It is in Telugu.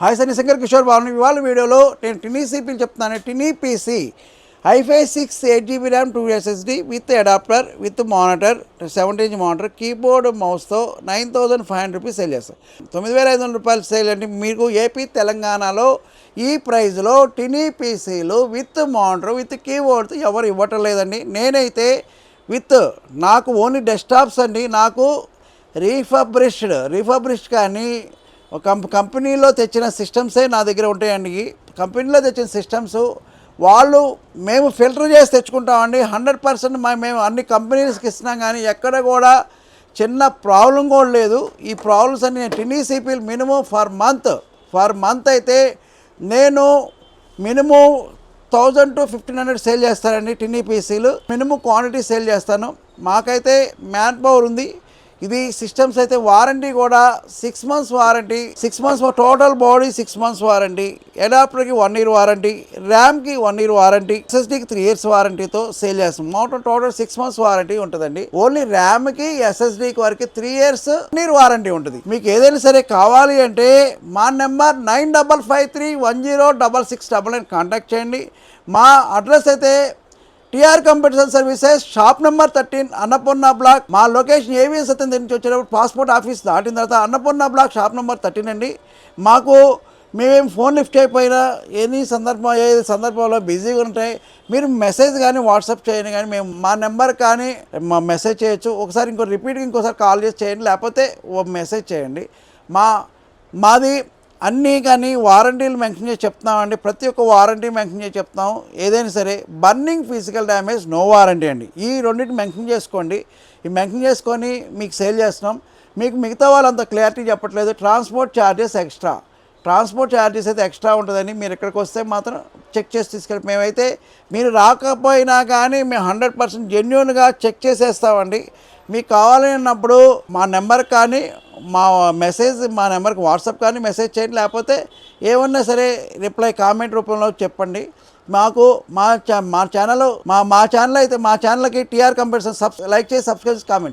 హాయ్ సని శంకర్ కిషోర్ బాబు ఇవాళ వీడియోలో నేను టినీ సిపిలు చెప్తున్నాను. Tiny PC hi fi six eight GB RAM two SSD with adapter with monitor seventy inch monitor keyboard మౌస్తో nine thousand five hundred rupees sale చేస్తాం. తొమ్మిది వేల ఐదు వందల రూపాయలు సేల్ అంటే మీకు ఏపీ తెలంగాణలో ఈ ప్రైస్లో టినీ పీసీలు విత్ మానిటర్ విత్ కీబోర్డ్తో ఎవరు ఇవ్వటం లేదండి నేనైతే విత్ నాకు ఓన్లీ డెస్క్టాప్స్ అండి. నాకు రీఫబ్రిష్డ్ రీఫబ్రిష్డ్ కానీ కంపెనీలో తెచ్చిన సిస్టమ్సే నా దగ్గర ఉంటాయండి. కంపెనీలో తెచ్చిన సిస్టమ్స్ వాళ్ళు మేము ఫిల్టర్ చేసి తెచ్చుకుంటామండి. హండ్రెడ్ పర్సెంట్ మేము అన్ని కంపెనీస్కి ఇస్తున్నాం కానీ ఎక్కడ కూడా చిన్న ప్రాబ్లం కూడా లేదు. ఈ ప్రాబ్లమ్స్ అన్ని నేను సిపిల్ minimum for month for month అయితే నేను minimum thousand to fifteen hundred sale చేస్తానండి టిన్నీ పీసీలు. మినిమం క్వాంటిటీ సేల్ చేస్తాను. మాకైతే మ్యాన్ పవర్ ఉంది. ఇది సిస్టమ్స్ అయితే వారంటీ కూడా six months warranty six months total body six months warranty అడాప్టర్కి one year warranty ర్యామ్కి వన్ ఇయర్ వారంటీ ఎస్ఎస్డీకి త్రీ ఇయర్స్ వారంటీతో సేల్ చేస్తాం. మొత్తం టోటల్ సిక్స్ మంత్స్ వారంటీ ఉంటుందండి. ఓన్లీ ర్యామ్కి ఎస్ఎస్డీకి వరకు three years one year warranty ఉంటుంది. మీకు ఏదైనా సరే కావాలి అంటే మా number nine double five three one zero double six double nine contact చేయండి. మా అడ్రస్ అయితే TR computer services shop number thirteen Annapurna block. మా లొకేషన్ ఏవిఎస్ సత్యం నుంచి వచ్చేటప్పుడు పాస్పోర్ట్ ఆఫీస్ దాటిన తర్వాత Annapurna block shop number thirteen అండి. మాకు మేమేం ఫోన్ లిఫ్ట్ అయిపోయినా ఎన్ని సందర్భం ఏ సందర్భంలో బిజీగా ఉంటాయి మీరు మెసేజ్ కానీ వాట్సాప్ చేయండి కానీ మేము మా నెంబర్ కానీ మా మెసేజ్ చేయొచ్చు. ఒకసారి ఇంకో రిపీట్గా ఇంకోసారి కాల్ చేసి చేయండి లేకపోతే ఓ మెసేజ్ చేయండి. మా మాది అన్నీ కానీ వారంటీలు మెన్షన్ చేసి చెప్తున్నామండి. ప్రతి ఒక్క వారంటీ మెన్షన్ చేసి చెప్తాం. ఏదైనా సరే burning physical damage no warranty అండి. ఈ రెండింటిని మెన్షన్ చేసుకోండి. ఈ మెన్షన్ చేసుకొని మీకు సేల్ చేస్తున్నాం. మీకు మిగతా వాళ్ళంత క్లారిటీ చెప్పట్లేదు. Transport charges extra. Transport charges అయితే ఎక్స్ట్రా ఉంటుందని మీరు ఇక్కడికి వస్తే మాత్రం చెక్ చేసి తీసుకెళ్ళి మేమైతే మీరు రాకపోయినా కానీ మేము హండ్రెడ్ పర్సెంట్ జెన్యున్గా చెక్ చేసేస్తామండి. మీకు కావాలన్నప్పుడు మా నెంబర్ కానీ మా మెసేజ్ మా నెంబర్కి వాట్సాప్ కానీ మెసేజ్ చేయండి. లేకపోతే ఏమన్నా సరే రిప్లై కామెంట్ రూపంలో చెప్పండి. మాకు మా ఛా మా ఛానల్ మా మా ఛానల్ అయితే మా ఛానల్కి టీఆర్ కంపెనీ సబ్ లైక్ చేసి సబ్స్క్రైబ్ కామెంట్